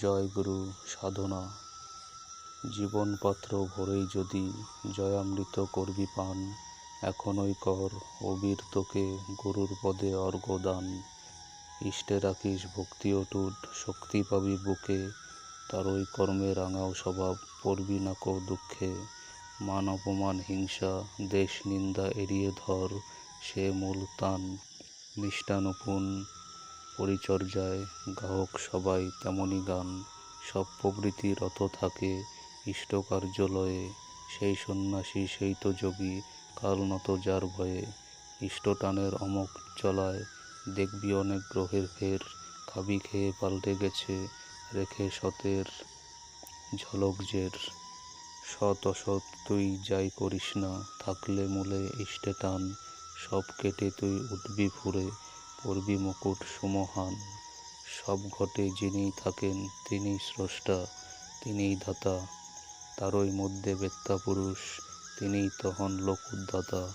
জয় গুরু সাধনা। জীবনপাত্র ভরেই যদি জয়ামৃত করবি পান, এখনই কর, অবির তোকে গুরুর পদে অর্ঘ্য দান ইষ্টে রাখিস ভক্তি অটুট, শক্তি পাবি বুকে। তারই কর্মে রাঙাও স্বভাব, পড়বি না কো দুঃখে। মান অপমান, হিংসা, দেশ নিন্দা এড়িয়ে ধর, সে মূল তান। নিষ্ঠানুপুন পরিচর্যায় গাহক সবাই তেমনি গান। সব প্রবৃত্তি রত থাকে ইষ্টকার্যলয়ে। সেই সন্ন্যাসী, সেই তো যোগী, কাল নত যার ভয়ে। ইষ্টটানের অমোঘ চলায় দেখবি অনেক গ্রহের ফের। খাবি খেয়ে পাল্টে গেছে, রেখে সতের ঝলক জের। সৎ অসৎ তুই যাই করিস না, থাকলে মূলে ইষ্টে টান। সব কেটে তুই উঠবি ফুরে পরবি মুকুট সুমহান। সব ঘটে যিনিই থাকেন তিনিই স্রষ্টা, তিনিই ধাতা তারই মধ্যে বেত্তা পুরুষ, তিনিই তহন লোক উদ্ধাতা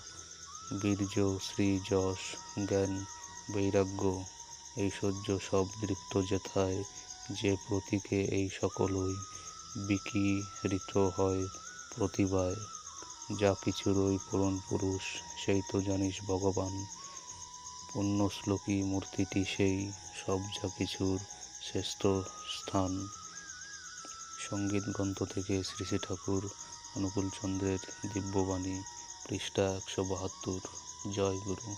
বীর্য, শ্রী, যশ, জ্ঞান, বৈরাগ্য ঐশ্বর্য সব দৃপ্ত যেথায়, যে প্রতীকে এই সকলই বিকিরিত হয় প্রতিভায়। যা কিছুরই পূরণ পুরুষ, সেই তো জানিস ভগবান। পুণ্যশ্লোকী মূর্তিটি সেই সব যা কিছুর শ্রেষ্ঠ স্থান। সংগীত গ্রন্থ থেকে শ্রী শ্রী ঠাকুর অনুকূলচন্দ্রের দিব্যবাণী পৃষ্ঠা একশো বাহাত্তর। জয় গুরু।